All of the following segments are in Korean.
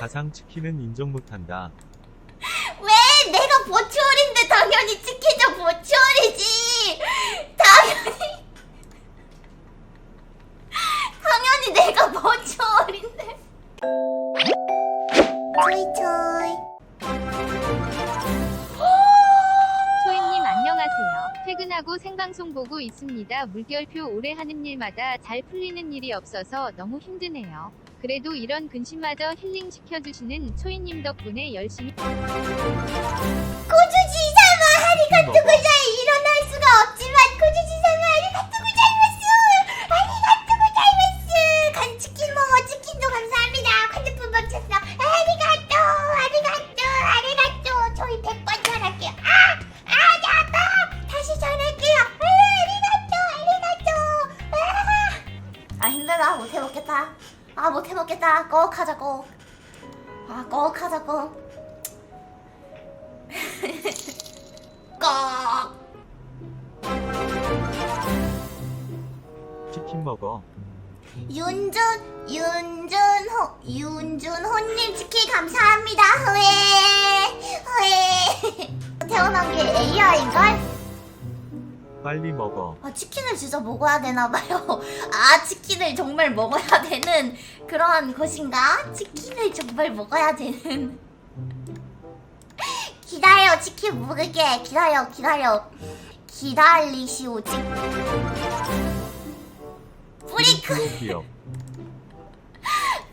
가상 치킨은 인정 못한다. 왜 내가 버추얼인데 당연히 치킨도 버추얼이지 당연히 당연히 내가 버추얼인데 초이초이 소희님 안녕하세요. 퇴근하고 생방송 보고 있습니다. 물결표 오래 하는 일마다 잘 풀리는 일이 없어서 너무 힘드네요. 그래도 이런 근심마저 힐링 시켜주시는 초이님 덕분에 열심히 고주지 설마 아리가또 먹어. 고자에 일어날 꼭 하자 꼭 아 꼭 하자 꼭 꺽. 치킨 먹어. 윤준 윤준호 윤준호님 치킨 감사합니다 후회 후회 태어난 게 AI인걸? 빨리 먹어. 아 치킨을 진짜 먹어야 되나봐요. 아 치킨을 정말 먹어야 되는 그런 것인가? 치킨을 정말 먹어야 되는. 기다려 치킨 먹을게. 기다려 기다려. 기다리시오 치 귀엽.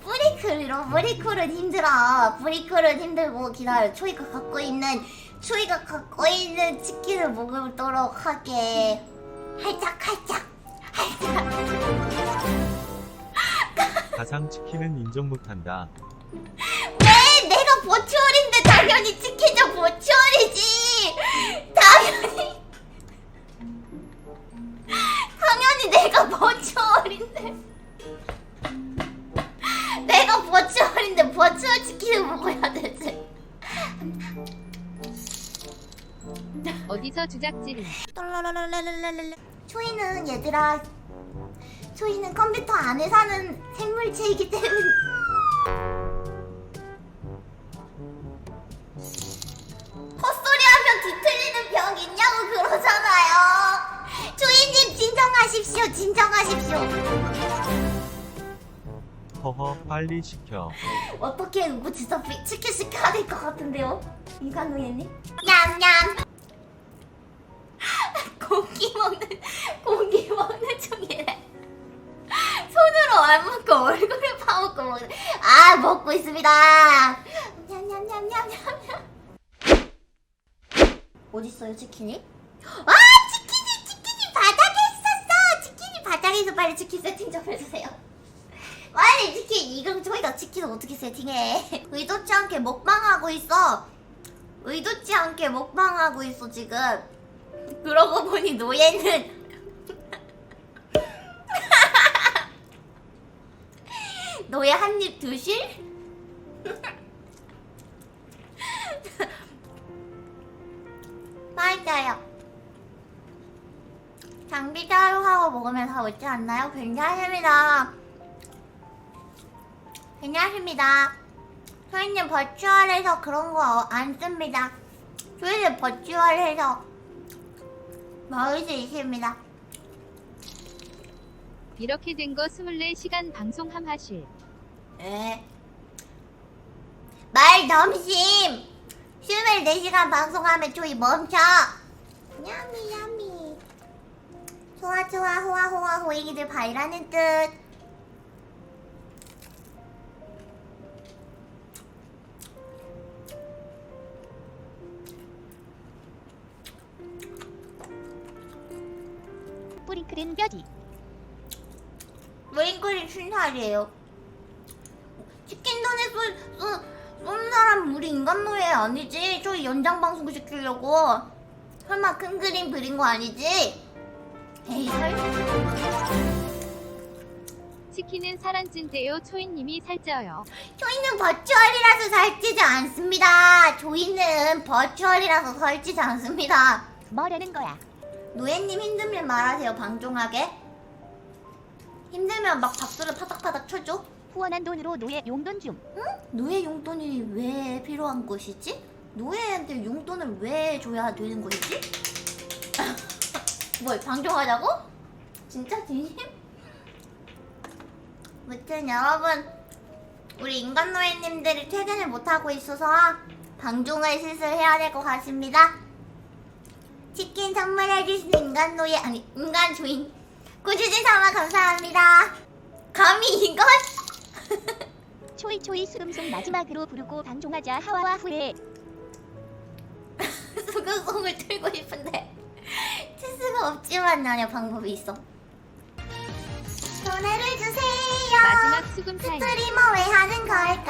뿌리클로 뿌리클은 힘들어. 뿌리클은 힘들고 기다려. 초이가 갖고 있는 초이가 갖고 있는 치킨을 먹도록 하게. 활짝 활짝 가상 치킨은 인정 못한다. 왜? 내가 버추얼인데 당연히 치킨도 버추얼이지. 당연히. 당연히 내가 버추얼인데. 내가 버추얼인데 버추얼 치킨을 먹어야 되지 어디서 주작질을 랄랄랄랄랄랄랄. 초이는 얘들아 초이는 컴퓨터 안에 사는 생물체이기 때문 헛소리 하면 뒤틀리는 병 있냐고 그러잖아요 초이님 진정하십시오 진정하십시오 허허 빨리 시켜. 어떻게 비- 치킨 시켜야 될 것 같은데요 인간 노예님 냠냠 먹고 있습니다. 냠냠냠냠냠냠. 어딨어요 치킨이? 아 치킨이 치킨이 바닥에 있었어! 치킨이 바닥에서 빨리 치킨 세팅 좀 해주세요. 빨리 치킨 이건 저희가 치킨을 어떻게 세팅해? 의도치 않게 먹방하고 있어. 의도치 않게 먹방하고 있어 지금. 그러고 보니 노예는 노예 한입 드실? 맞아요 장비 자루하고 먹으면 다 먹지 않나요? 괜찮습니다 괜찮습니다 저희는 버추얼해서 그런 거 안 씁니다 저희는 버추얼해서 먹을 수 있습니다 이렇게 된 거 24시간 방송 함 하실. 에. 말 점심! 24시간 방송하면 저희 멈춰! 야미 야미 좋아 좋아 호아 호아 호이기들 바이라는 뜻 뿌링클은 뼈지. 웨인글이 순살이에요 돈에 쏜, 사람 우리 인간 노예 아니지? 저희 연장 방송 시키려고 설마 큰 그림 그린 거 아니지? 에이 설 치킨은 살안 찐대요. 초이님이 살쪄요. 저희는 버추얼이라서 살찌지 않습니다. 저희는 버추얼이라서 살찌지 않습니다. 뭐라는 거야? 노예님 힘들면 말하세요, 방종하게. 힘들면 막 박수를 파닥파닥 쳐줘. 후원한 돈으로 노예 용돈 줌. 노예 용돈이 왜 필요한 것이지? 노예한테 용돈을 왜 줘야 되는 것이지? 뭘 방종하자고? 진짜 진심? 무튼 여러분 우리 인간 노예님들이 퇴근을 못하고 있어서 방종을 슬슬 해야 될 것 같습니다 치킨 선물해주신 인간 노예 아니 인간 주인 꾸준히 삼아 감사합니다 감히 이걸? 초이 초이 수금송 마지막으로 부르고 방종하자. 하와와 후에. 수근송을 틀고 싶은데 틀 수가 없지만 나의 방법이 있어. 돈을 주세요. 마지막 수금 타임. 스트리머 왜 하는 걸까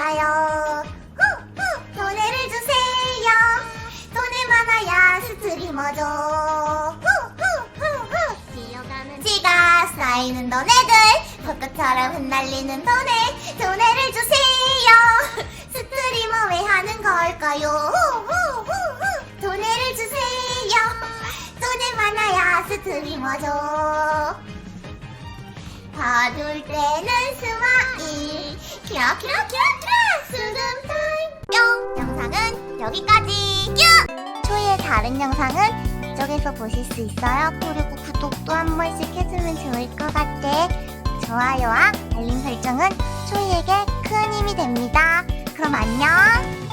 벚꽃처럼 흩날리는 돈에 돈을 주세요. 스트리머 왜 하는 걸까요. 돈을 주세요. 돈이 많아야 스트리머죠. 봐줄 때는 스마일. 키라 키라 키라 키라. 수금 타임. 뿅. 영상은 여기까지. 뀨. 초이의 다른 영상은 이쪽에서 보실 수 있어요. 그리고 구독도 한 번씩 해주면 좋을 것 같아 좋아요와 알림 설정은 초이에게 큰 힘이 됩니다. 그럼 안녕